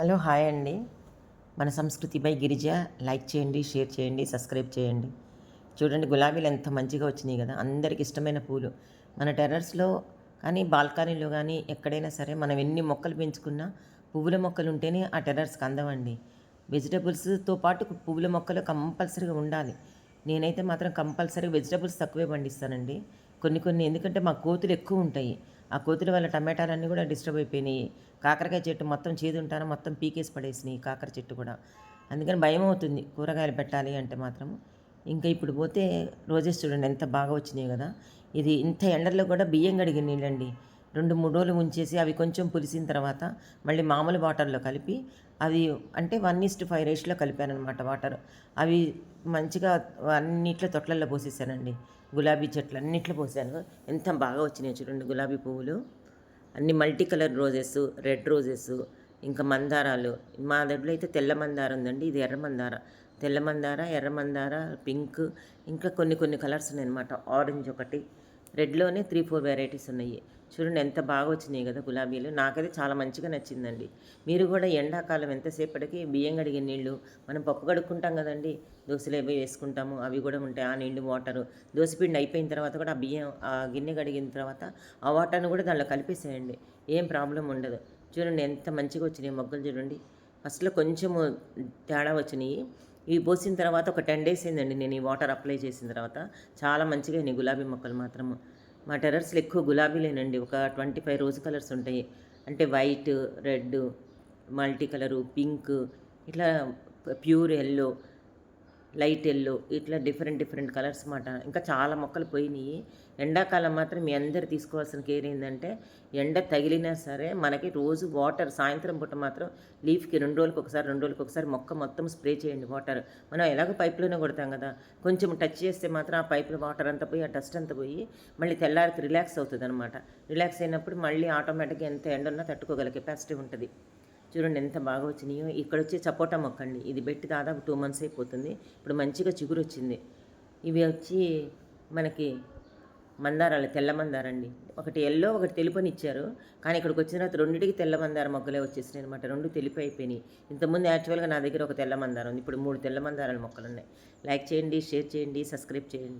Hello hi అండి. మన సంస్కృతిపై గిరిజ లైక్ చేయండి షేర్ చేయండి సబ్స్క్రైబ్ చేయండి. చూడండి గులాబీలు ఎంత మంచిగా వచ్చినాయి కదా. అందరికి ఇష్టమైన పూలు. మన టెర్రస్లో కానీ బాల్కనీలో కానీ ఎక్కడైనా సరే మనం ఎన్ని మొక్కలు పెంచుకున్నా పువ్వుల మొక్కలు ఉంటేనే ఆ టెర్రస్కి అందమండి వెజిటబుల్స్తో పాటు పువ్వుల మొక్కలు కంపల్సరీగా ఉండాలి. నేనైతే మాత్రం కంపల్సరీ వెజిటబుల్స్ తక్కువే పండిస్తానండి. కొన్ని కొన్ని ఎందుకంటే మా కోతులు ఎక్కువ ఉంటాయి. ఆ కోతుల వల్ల టమాటాలన్నీ కూడా డిస్టర్బ్ అయిపోయినాయి. కాకరకాయ చెట్టు మొత్తం చేదు ఉంటాను మొత్తం పీకేసి పడేసినాయి కాకర చెట్టు కూడా. అందుకని భయం అవుతుంది కూరగాయలు పెట్టాలి అంటే మాత్రం ఇంకా ఇప్పుడు పోతే రోజెస్ చూడండి ఎంత బాగా వచ్చినాయి కదా. ఇది ఇంత ఎండల్లో కూడా బియ్యం కడిగిన నీళ్ళండి. రెండు మూడు రోజులు ఉంచేసి అవి కొంచెం పులిసిన తర్వాత మళ్ళీ మామూలు వాటర్లో కలిపి అవి అంటే వన్ ఇస్ట్ ఫైవ్ రేష్లో కలిపాను అనమాట వాటర్. అవి మంచిగా అన్నిట్లో తొట్లల్లో పోసేసానండి. గులాబీ చెట్లు అన్నిట్లో పోసాను. ఎంత బాగా వచ్చినాయి చూడండి గులాబీ పువ్వులు. అన్ని multi colour roses red roses ఇంకా మందారాలు. మా దగ్గర అయితే తెల్ల మందార ఉందండి ఇది ఎర్ర మందార. తెల్ల మందార ఎర్ర మందార పింక్ ఇంకా కొన్ని కొన్ని కలర్స్ ఉన్నాయన్నమాట. ఆరెంజ్ ఒకటి రెడ్లోనే త్రీ ఫోర్ వెరైటీస్ ఉన్నాయి. చూడండి ఎంత బాగా వచ్చినాయి కదా గులాబీలు. నాకైతే చాలా మంచిగా నచ్చిందండి. మీరు కూడా ఎండాకాలం ఎంతసేపటికి బియ్యం కడిగే నీళ్ళు మనం పప్పు కడుక్కుంటాం కదండి దోశలు వేసుకుంటాము అవి కూడా ఉంటాయి. ఆ నీళ్ళు వాటరు. దోశపిండి అయిపోయిన తర్వాత కూడా ఆ బియ్యం ఆ గిన్నె కడిగిన తర్వాత ఆ వాటర్ని కూడా దానిలో కలిపేసేయండి. ఏం ప్రాబ్లం ఉండదు. చూడండి ఎంత మంచిగా వచ్చినాయి మొగ్గలు చూడండి. ఫస్ట్లో కొంచెము తేడా వచ్చినాయి. ఇవి పోసిన తర్వాత ఒక టెన్ డేస్ అయిందండి నేను ఈ వాటర్ అప్లై చేసిన తర్వాత. చాలా మంచిగా అయినాయి గులాబీ మొక్కలు మాత్రము. మా టెర్రర్స్లో ఎక్కువ గులాబీలేనండి. ఒక ట్వంటీ ఫైవ్ రోజు కలర్స్ ఉంటాయి. అంటే white red multi colour pink ఇట్లా ప్యూర్ ఎల్లో లైట్ ఎల్లో ఇట్లా డిఫరెంట్ డిఫరెంట్ కలర్స్ మాట ఇంకా చాలా మొక్కలు పోయినాయి. ఎండాకాలం మాత్రం మీ అందరు తీసుకోవాల్సిన కేర్ ఏంటంటే ఎండ తగిలినా సరే మనకి రోజు వాటర్ సాయంత్రం పూట మాత్రం లీఫ్కి రెండు రోజులకు ఒకసారి రెండు రోజులకు ఒకసారి మొక్క మొత్తం స్ప్రే చేయండి వాటర్. మనం ఎలాగో పైప్లోనే కొడతాం కదా. కొంచెం టచ్ చేస్తే మాత్రం ఆ పైపులో వాటర్ అంతా పోయి ఆ డస్ట్ అంతా పోయి మళ్ళీ తెల్లారికి రిలాక్స్ అవుతుంది అనమాట రిలాక్స్ అయినప్పుడు మళ్ళీ ఆటోమేటిక్గా ఎంత ఎండ ఉన్నా తట్టుకోగల కెపాసిటీ ఉంటుంది. చూడండి ఎంత బాగా వచ్చినాయో. ఇక్కడ వచ్చి సపోటా మొక్క అండి ఇది పెట్టి దాదాపు టూ మంత్స్ అయిపోతుంది. ఇప్పుడు మంచిగా చిగురు వచ్చింది ఇవి వచ్చి మనకి మందారాలు తెల్ల మందారండి ఒకటి ఎల్లో ఒకటి తెలుపని ఇచ్చారు. కానీ ఇక్కడికి వచ్చిన తర్వాత రెండింటికి తెల్ల మందార మొగ్గలే వచ్చేసినాయి అనమాట రెండు తెలుపు అయిపోయినాయి. ఇంతకుముందు యాక్చువల్గా నా దగ్గర ఒక తెల్ల మందారం ఉంది. ఇప్పుడు మూడు తెల్ల మందారాల మొక్కలు ఉన్నాయి లైక్ చేయండి షేర్ చేయండి సబ్స్క్రైబ్ చేయండి.